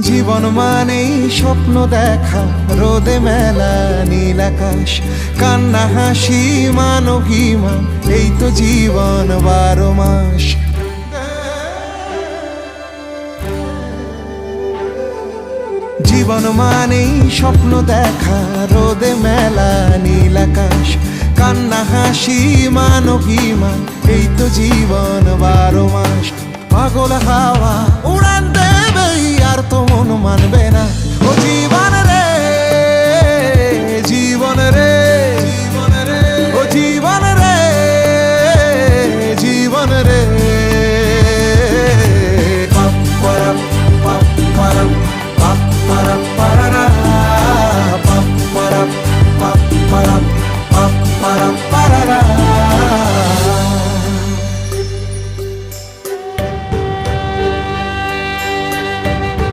জীবন মানেই স্বপ্ন দেখা, রোদে মেলা, নীল আকাশ, কান্না, হাসি মান এই তো জীবন বারো মাস। জীবন মানেই স্বপ্ন দেখা, রোদে মেলা, নীল আকাশ, কান্না, হাসি মান এই তো জীবন বারো মাস। পাগল হাওয়া